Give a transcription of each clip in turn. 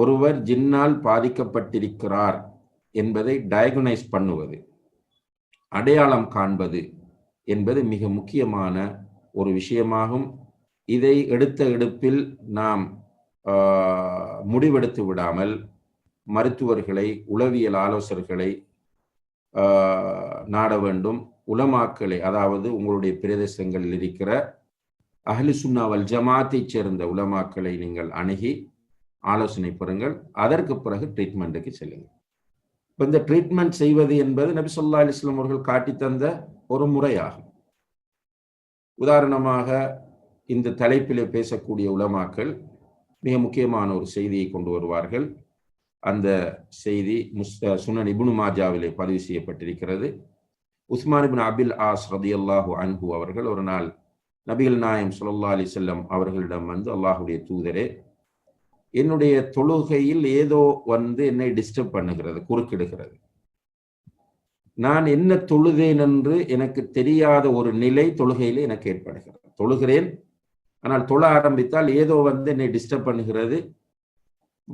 ஒருவர் ஜின்னால் பாதிக்கப்பட்டிருக்கிறார் என்பதை டயக்னைஸ் பண்ணுவது அடையாளம் காண்பது என்பது மிக முக்கியமான ஒரு விஷயமாகும். இதை எடுத்த எடுப்பில் நாம் முடிவெடுத்து விடாமல் மருத்துவர்களை உளவியல் ஆலோசகர்களை நாட வேண்டும். உலமாக்களை அதாவது உங்களுடைய பிரதேசங்களில் இருக்கிற அஹ்லி சுன்னாவல் ஜமாத்தைச் சேர்ந்த உலமாக்களை நீங்கள் அணுகி ஆலோசனை பெறுங்கள். அதற்கு பிறகு ட்ரீட்மெண்ட்டுக்கு செல்லுங்கள். இப்போ இந்த ட்ரீட்மெண்ட் செய்வது என்பது நபி சொல்லா அலிஸ்லாம் அவர்கள் காட்டி தந்த ஒரு முறையாகும். உதாரணமாக இந்த தலைப்பிலே பேசக்கூடிய உலமாக்கள் மிக முக்கியமான ஒரு செய்தியை கொண்டு வருவார்கள். அந்த செய்தி முஸ் சுனன் இபுனு மாஜாவிலே பதிவு செய்யப்பட்டிருக்கிறது. உஸ்மான் இபின் அபில் ஆஸ் ரதி அல்லாஹூ அன்ஹு அவர்கள் ஒரு நாள் நபிகள் நாயம் சுல்லா அலி செல்லம் அவர்களிடம் வந்து அல்லாஹுடைய தூதரே என்னுடைய தொழுகையில் ஏதோ வந்து என்னை டிஸ்டர்ப் பண்ணுகிறது குறுக்கிடுகிறது. நான் என்ன தொழுதேன் என்று எனக்கு தெரியாத ஒரு நிலை தொழுகையில் எனக்கு ஏற்படுகிறது. தொழுகிறேன் ஆனால் தொழ ஆரம்பித்தால் ஏதோ வந்து என்னை டிஸ்டர்ப் பண்ணுகிறது.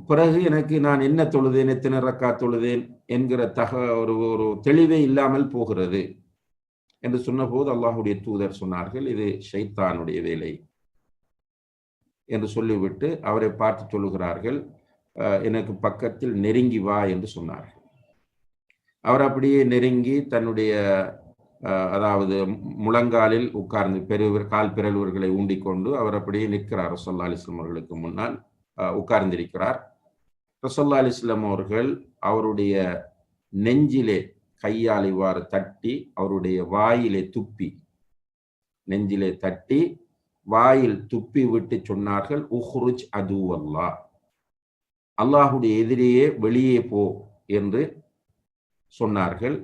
பிறகு எனக்கு நான் என்ன தொழுதேன் எத்தனை ரக்கா தொழுதேன் என்கிற தக ஒரு ஒரு தெளிவே இல்லாமல் போகிறது. என்று சொன்னபோது அல்லாஹுடைய தூதர் சொன்னார்கள் இது ஷைத்தானுடைய வேலை. என்று சொல்லிவிட்டு அவரை பார்த்து சொல்லுகிறார்கள் எனக்கு பக்கத்தில் நெருங்கி வா என்று சொன்னார்கள். அவர் அப்படியே நெருங்கி தன்னுடைய அதாவது முழங்காலில் உட்கார்ந்து பெருவர் கால் பிறல்வர்களை ஊண்டிக்கொண்டு அவர் அப்படியே நிற்கிறார். ரசோல்லா அலிஸ்லாம் அவர்களுக்கு முன்னால் உட்கார்ந்திருக்கிறார். ரசோல்லா அலிஸ்லாம் அவர்கள் அவருடைய நெஞ்சிலே கையால் இவ்வாறு தட்டி அவருடைய வாயிலே துப்பி நெஞ்சிலே தட்டி வாயில் துப்பி விட்டு சொன்னார்கள் உஹ்ருஜ் அது அல்லா அல்லாஹுடைய எதிரியே வெளியே போ என்று சொன்னார்கள்.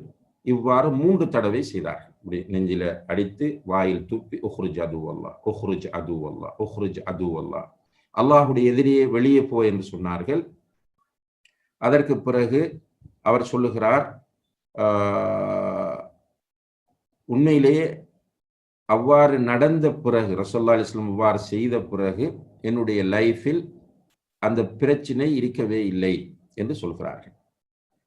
இவ்வாறு மூன்று தடவை செய்தார்கள். இப்படி நெஞ்சில அடித்து வாயில் துப்பி உஹ்ருஜ் அது அல்லா உஹ்ருஜ் அது அல்லா உஹ்ருஜ் அது அல்லா அல்லாஹுடைய எதிரியே வெளியே போ என்று சொன்னார்கள். அதற்கு பிறகு அவர் சொல்லுகிறார் உண்மையிலேயே அவ்வாறு நடந்த பிறகு ரசோல்லா இஸ்லாம் அவ்வாறு செய்த பிறகு என்னுடைய லைஃபில் அந்த பிரச்சனை இருக்கவே இல்லை என்று சொல்கிறார்கள்.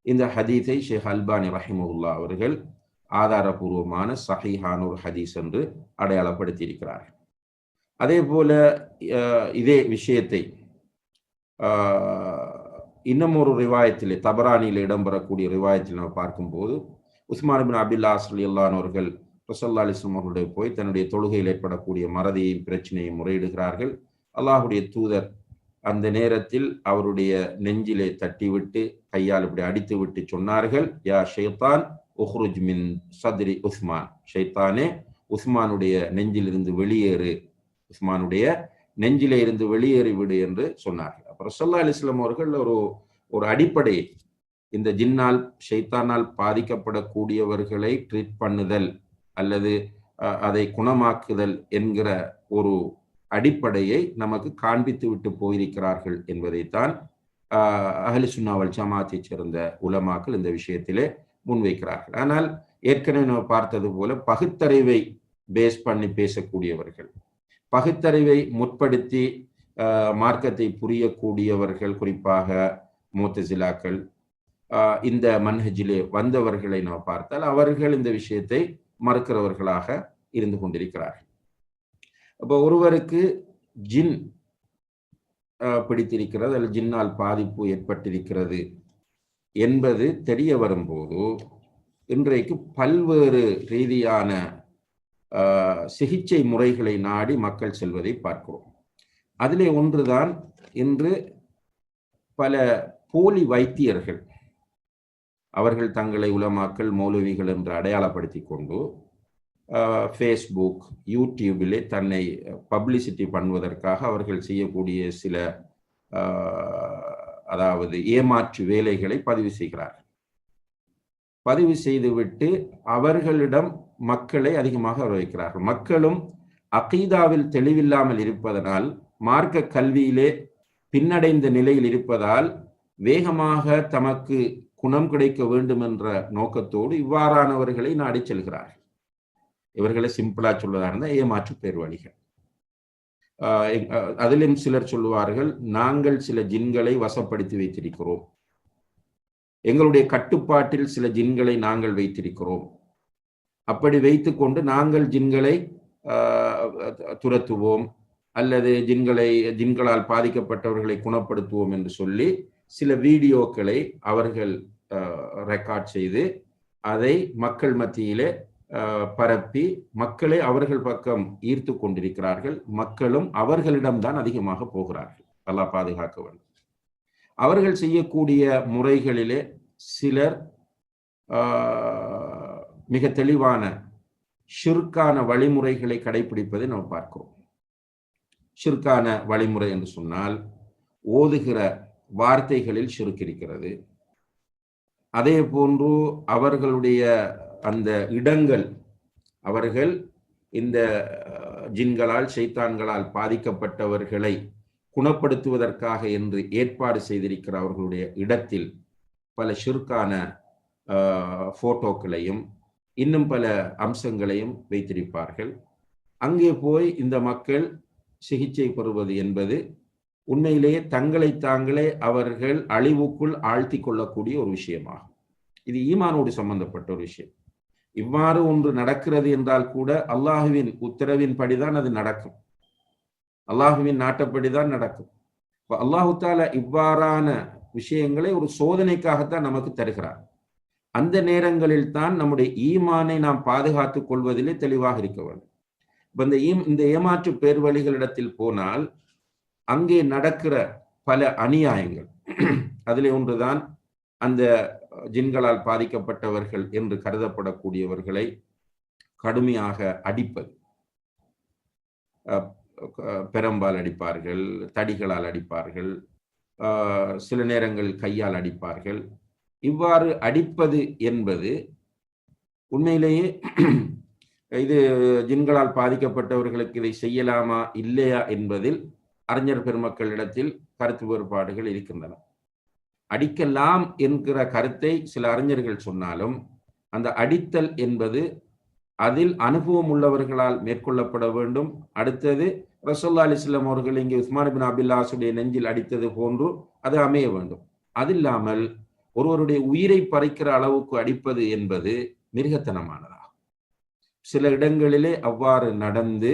இந்த ஹதீஸை ஷேக் அல்பானி ரஹிமுல்லா அவர்கள் ஆதாரபூர்வமான சஹிஹானூர் ஒரு ஹதீஸ் என்று அடையாளப்படுத்தி இருக்கிறார்கள் அதே போல இதே விஷயத்தை இன்னும் ஒரு ரிவாயத்திலே தபரானியில் இடம்பெறக்கூடிய ரிவாயத்தில் நம்ம பார்க்கும்போது உஸ்மான் பின் அபில்லா அல்லானவர்கள் ரசல்லா அலிஸ்லாம் அவர்களுடைய போய் தன்னுடைய தொழுகையில் ஏற்படக்கூடிய மறதியையும் பிரச்சனையும் முறையிடுகிறார்கள். அல்லாஹுடைய தூதர் அந்த நேரத்தில் அவருடைய நெஞ்சிலே தட்டிவிட்டு கையால் இப்படி அடித்து விட்டு சொன்னார்கள் யா ஷைத்தான் உஹ்ருஜ் மின் சத்ரி உஸ்மான். ஷைத்தானே உஸ்மானுடைய நெஞ்சிலிருந்து வெளியேறு உஸ்மானுடைய நெஞ்சிலே இருந்து வெளியேறி விடு என்று சொன்னார்கள். அப்புறம் ரசல்லா அலிஸ்லாம் அவர்கள் ஒரு ஒரு அடிப்படை இந்த ஜின்னால் ஷைத்தானால் பாதிக்கப்படக்கூடியவர்களை ட்ரீட் பண்ணுதல் அல்லது அதை குணமாக்குதல் என்கிற ஒரு அடிப்படையை நமக்கு காண்பித்து விட்டு போயிருக்கிறார்கள் என்பதைத்தான் அஹலி சுன்னாவல் ஜமாத்தை சேர்ந்த உலமாக்கள் இந்த விஷயத்திலே முன்வைக்கிறார்கள். ஆனால் ஏற்கனவே நம்ம பார்த்தது போல பகுத்தறிவை பேஸ் பண்ணி பேசக்கூடியவர்கள் பகுத்தறிவை முற்படுத்தி மார்க்கத்தை புரியக்கூடியவர்கள் குறிப்பாக மூத்தசிலாக்கள் இந்த மன்ஹஜிலே வந்தவர்களை நாம் பார்த்தால் அவர்கள் இந்த விஷயத்தை மறுக்கிறவர்களாக இருந்து கொண்டிருக்கிறார்கள். அப்போ ஒருவருக்கு ஜின் பிடித்திருக்கிறது அல்லது ஜின்னால் பாதிப்பு ஏற்பட்டிருக்கிறது என்பது தெரிய வரும்போது இன்றைக்கு பல்வேறு ரீதியான சிகிச்சை முறைகளை நாடி மக்கள் செல்வதை பார்க்கிறோம். அதிலே ஒன்றுதான் இன்று பல போலி வைத்தியர்கள் அவர்கள் தங்களை உலமாக்கல் மௌலவிகள் என்று அடையாளப்படுத்தி கொண்டு ஃபேஸ்புக் யூடியூபிலே தன்னை பப்ளிசிட்டி பண்ணுவதற்காக அவர்கள் செய்யக்கூடிய சில அதாவது ஏமாற்று வேலைகளை பதிவு செய்கிறார்கள். பதிவு செய்துவிட்டு அவர்களிடம் மக்களை அதிகமாக வரவைக்கிறார்கள் மக்களும் அகீதாவில் தெளிவில்லாமல் இருப்பதனால் மார்க்க கல்வியிலே பின்னடைந்த நிலையில் இருப்பதால் வேகமாக தமக்கு குணம் கிடைக்க வேண்டும் என்ற நோக்கத்தோடு இவ்வாறானவர்களை நாடி செல்கிறார்கள். இவர்களை சிம்பிளா சொல்வதாக இருந்தால் ஏமாற்று பேர்வழிகள் அதிலும் சிலர் சொல்லுவார்கள் நாங்கள் சில ஜின்களை வசப்படுத்தி வைத்திருக்கிறோம். எங்களுடைய கட்டுப்பாட்டில் சில ஜின்களை நாங்கள் வைத்திருக்கிறோம். அப்படி வைத்துக்கொண்டு நாங்கள் ஜின்களை துரத்துவோம் அல்லது ஜின்களை ஜின்களால் பாதிக்கப்பட்டவர்களை குணப்படுத்துவோம் என்று சொல்லி சில வீடியோக்களை அவர்கள் ரெக்கார்ட் செய்து அதை மக்கள் மத்தியிலே பரப்பி மக்களை அவர்கள் பக்கம் ஈர்த்து கொண்டிருக்கிறார்கள். மக்களும் அவர்களிடம்தான் அதிகமாக போகிறார்கள். நல்லா பாதுகாக்க வேண்டும். அவர்கள் செய்யக்கூடிய முறைகளிலே சிலர் மிக தெளிவான ஷிர்கான வழிமுறைகளை கடைபிடிப்பதை நாம் பார்க்கிறோம். ஷிர்கான வழிமுறை என்று சொன்னால் ஓதுகிற வார்த்தைகளில் சுருக்கியிருக்கிறது அதே போன்று அவர்களுடைய அந்த இடங்கள் அவர்கள் இந்த ஜின்களால் சைத்தான்களால் பாதிக்கப்பட்டவர்களை குணப்படுத்துவதற்காக என்று ஏற்பாடு செய்திருக்கிற அவர்களுடைய இடத்தில் பல சுருக்கான போட்டோக்களையும் இன்னும் பல அம்சங்களையும் வைத்திருப்பார்கள். அங்கே போய் இந்த மக்கள் சிகிச்சை பெறுவது என்பது உண்மையிலேயே தங்களை தாங்களே அவர்கள் அழிவுக்குள் ஆழ்த்தி கொள்ளக்கூடிய ஒரு விஷயமாகும். இது ஈமானோடு சம்பந்தப்பட்ட ஒரு விஷயம். இவ்வாறு ஒன்று நடக்கிறது என்றால் கூட அல்லாஹுவின் உத்தரவின் படிதான் அது நடக்கும். அல்லாஹுவின் நாட்டப்படிதான் நடக்கும். இப்போ அல்லாஹு இவ்வாறான விஷயங்களை ஒரு சோதனைக்காகத்தான் நமக்கு தருகிறார். அந்த நேரங்களில் தான் நம்முடைய ஈமானை நாம் பாதுகாத்துக் கொள்வதிலே தெளிவாக இருக்க வேண்டும். இப்ப இந்த ஈம் இந்த ஏமாற்று பேர்வழிகளிடத்தில் போனால் அங்கே நடக்கிற பல அநியாயங்கள். அதிலே ஒன்றுதான் அந்த ஜின்களால் பாதிக்கப்பட்டவர்கள் என்று கருதப்படக்கூடியவர்களை கடுமையாக அடிப்பது. பெரம்பால் அடிப்பார்கள் தடிகளால் அடிப்பார்கள் சில நேரங்களில் கையால் அடிப்பார்கள். இவ்வாறு அடிப்பது என்பது உண்மையிலேயே இது ஜின்களால் பாதிக்கப்பட்டவர்களுக்கு இதை செய்யலாமா இல்லையா என்பதில் அறிஞர் பெருமக்களிடத்தில் கருத்து வேறுபாடுகள் இருக்கின்றன. அடிக்கலாம் என்கிற கருத்தை சில அறிஞர்கள் சொன்னாலும் அந்த அடித்தல் என்பது அதில் அனுபவம் உள்ளவர்களால் மேற்கொள்ளப்பட வேண்டும். அடுத்தது ரசோல்லா அலிஸ்லாம் அவர்கள் இங்கே உஸ்மான் பின் அபில்லாசுடைய நெஞ்சில் அடித்தது போன்று அது அமைய வேண்டும். அது இல்லாமல் ஒருவருடைய உயிரை பறிக்கிற அளவுக்கு அடிப்பது என்பது மிருகத்தனமானதாகும். சில இடங்களிலே அவ்வாறு நடந்து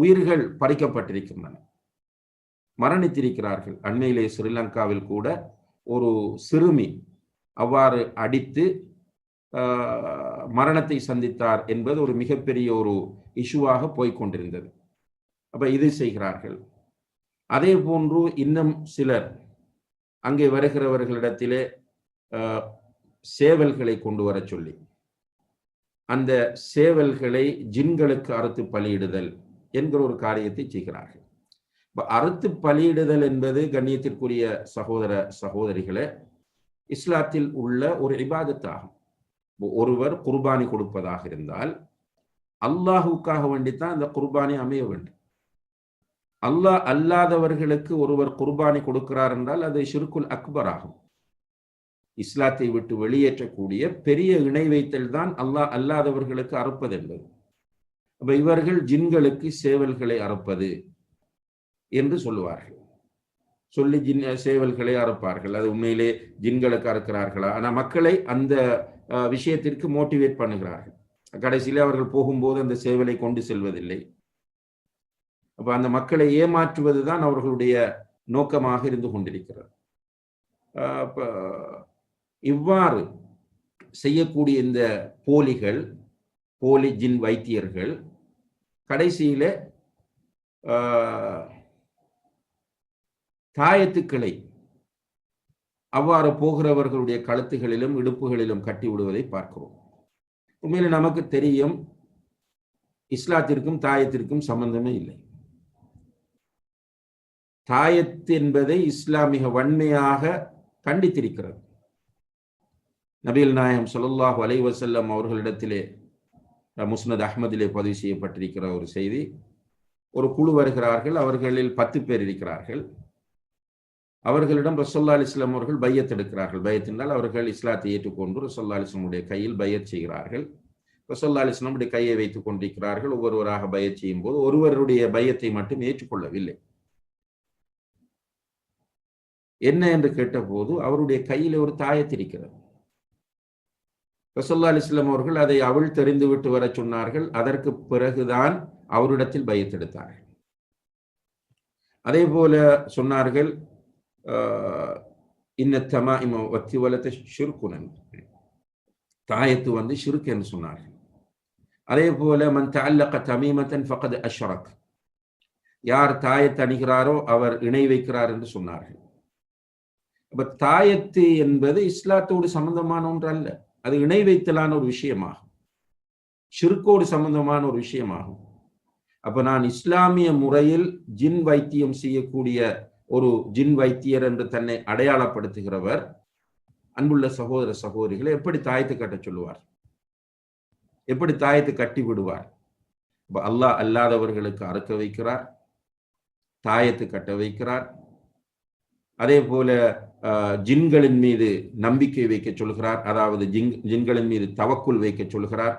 உயிர்கள் பறிக்கப்பட்டிருக்கின்றன. மரணித்திருக்கிறார்கள். அண்மையிலே ஸ்ரீலங்காவில் கூட ஒரு சிறுமி அவ்வாறு அடித்து மரணத்தை சந்தித்தார் என்பது ஒரு மிகப்பெரிய ஒரு இஷ்யூவாக போய்க்கொண்டிருந்தது. அப்ப இது செய்கிறார்கள். அதே போன்று இன்னும் சிலர் அங்கே வருகிறவர்களிடத்திலே சேவல்களை கொண்டு வரச் சொல்லி அந்த சேவல்களை ஜின்களுக்கு அறுத்து பலியிடுதல் என்கிற ஒரு காரியத்தை செய்கிறார்கள். இப்ப அறுத்து பலியிடுதல் என்பது கண்ணியத்திற்குரிய சகோதர சகோதரிகளே இஸ்லாத்தில் உள்ள ஒரு இபாதத்தாகும். ஒருவர் குர்பானி கொடுப்பதாக இருந்தால் அல்லாஹுக்காக வேண்டித்தான் அந்த குர்பானி அமைய வேண்டும். அல்லாஹ் அல்லாதவர்களுக்கு ஒருவர் குர்பானி கொடுக்கிறார் என்றால் அது ஷிர்குல் அக்பர் ஆகும். இஸ்லாத்தை விட்டு வெளியேற்றக்கூடிய பெரிய இணை வைத்தல் தான் அல்லாஹ் அல்லாதவர்களுக்கு அறுப்பது என்பது. அப்ப இவர்கள் ஜின்களுக்கு சேவல்களை அறுப்பது என்று சொல்லுவார்கள். சொல்லி ஜின் சேவல்களை அறுப்பார்கள். அது உண்மையிலே ஜின்களுக்கு அறுக்கிறார்களா? ஆனா மக்களை அந்த விஷயத்திற்கு மோட்டிவேட் பண்ணுகிறார்கள். கடைசியிலே அவர்கள் போகும்போது அந்த சேவலை கொண்டு செல்வதில்லை. அப்ப அந்த மக்களை ஏமாற்றுவது தான் அவர்களுடைய நோக்கமாக இருந்து கொண்டிருக்கிறது. இவ்வாறு செய்யக்கூடிய இந்த போலிகள் போலி ஜின் வைத்தியர்கள் கடைசியில ஆஹ், தாயத்துக்களை அவ்வாறு போகிறவர்களுடைய கழுத்துகளிலும் இடுப்புகளிலும் கட்டி விடுவதை பார்க்கிறோம். உண்மையில நமக்கு தெரியும் இஸ்லாத்திற்கும் தாயத்திற்கும் சம்பந்தமே இல்லை. தாயத்து என்பதை இஸ்லாம் மிக வன்மையாக கண்டித்திருக்கிறது. நபிகள் நாயம் ஸல்லல்லாஹு அலைவசல்லம் அவர்களிடத்திலே முஸ்னத் அஹ்மதிலே பதிவு செய்யப்பட்டிருக்கிற ஒரு செய்தி. ஒரு குழு வருகிறார்கள் அவர்களில் பத்து பேர் இருக்கிறார்கள். அவர்களிடம் ரசோல்லா அலிஸ்லாம் அவர்கள் பையத் எடுக்கிறார்கள். பையத் என்றால் அவர்கள் இஸ்லாத்தை ஏற்றுக்கொண்டு ரசோல்லா அலிஸ்லமுடைய கையில் பையத் செய்கிறார்கள். ரசல்லா அலிஸ்லாம் கையை வைத்துக் கொண்டிருக்கிறார்கள். ஒவ்வொருவராக பயச் செய்யும் போது ஒருவருடைய பயத்தை மட்டும் ஏற்றுக்கொள்ளவில்லை. என்ன என்று கேட்டபோது அவருடைய கையில் ஒரு தாயத்திருக்கிறது ரசோல்லா அலிஸ்லாம் அவர்கள் அதை அவள் தெரிந்து விட்டு வர சொன்னார்கள். அதற்கு பிறகுதான் அவரிடத்தில் பயத்தெடுத்தார்கள் அதே போல சொன்னார்கள் இன்ன தமா இம வத்தி வளத்தை சுருக்குனன் தாயத்து வந்து ஷிருக்கு என்று சொன்னார்கள். அதே போல மன் தல்லக தமீமத்தன் ஃபகத் அஷ்ரக் யார் தாயத்தை அணிகிறாரோ அவர் இணை வைக்கிறார் என்று சொன்னார்கள். அப்ப தாயத்து என்பது இஸ்லாத்தோடு சம்பந்தமான ஒன்று அல்ல அது இணை வைத்தலான ஒரு விஷயமாகும். சிறுக்கோடு சம்பந்தமான ஒரு விஷயமாகும். அப்ப நான் இஸ்லாமிய முறையில் ஜின் வைத்தியம் செய்யக்கூடிய ஒரு ஜின் வைத்தியர் என்று தன்னை அடையாளப்படுத்துகிறவர் அன்புள்ள சகோதர சகோதரிகளை எப்படி தாயத்து கட்ட சொல்லுவார்? எப்படி தாயத்து கட்டி விடுவார்? அல்லாஹ் அல்லாதவர்களுக்கு அறுக்க வைக்கிறார் தாயத்து கட்ட வைக்கிறார். அதே போல ஜின்களின் மீது நம்பிக்கை வைக்க சொல்கிறார். அதாவது ஜிங் ஜின்களின் மீது தவக்குள் வைக்க சொல்கிறார்.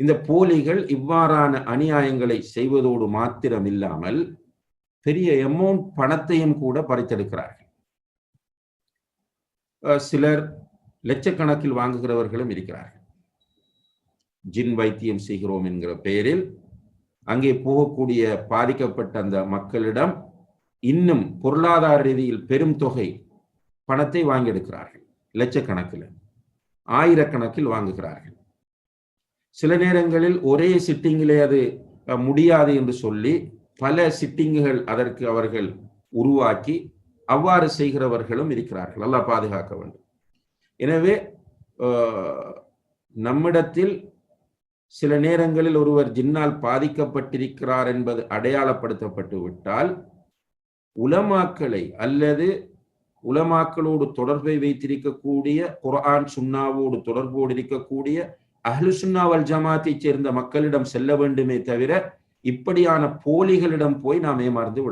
இந்த போலிகள் இவ்வாறான அநியாயங்களை செய்வதோடு மாத்திரம் இல்லாமல் பெரிய அமௌண்ட் பணத்தையும் கூட பறித்தெடுக்கிறார்கள். சிலர் லட்சக்கணக்கில் வாங்குகிறவர்களும் இருக்கிறார்கள். ஜின் வைத்தியம் செய்கிறோம் என்கிற பெயரில் அங்கே போகக்கூடிய பாதிக்கப்பட்ட அந்த மக்களிடம் இன்னும் பொருளாதார ரீதியில் பெரும் தொகை பணத்தை வாங்கி எடுக்கிறார்கள் லட்சக்கணக்கில் ஆயிரக்கணக்கில் வாங்குகிறார்கள். சில நேரங்களில் ஒரே சிட்டிங்கிலே அது முடியாது என்று சொல்லி பல சிட்டிங்குகள் அதற்கு அவர்கள் உருவாக்கி அவ்வாறு செய்கிறவர்களும் இருக்கிறார்கள். நல்லா பாதுகாக்க வேண்டும். எனவே நம்மிடத்தில் சில நேரங்களில் ஒருவர் ஜின்னால் பாதிக்கப்பட்டிருக்கிறார் என்பது அடையாளப்படுத்தப்பட்டு விட்டால் உலமாக்களை அல்லது உலமாக்களோடு தொடர்பை வைத்திருக்கக்கூடிய குர்ஆன் சுன்னாவோடு தொடர்போடு இருக்கக்கூடிய அஹ்லு சுன்னாவல் ஜமாத்தை சேர்ந்த மக்களிடம் செல்ல வேண்டுமே தவிர இப்படியான போலிகளிடம் போய் நாம் ஏமாறந்து விட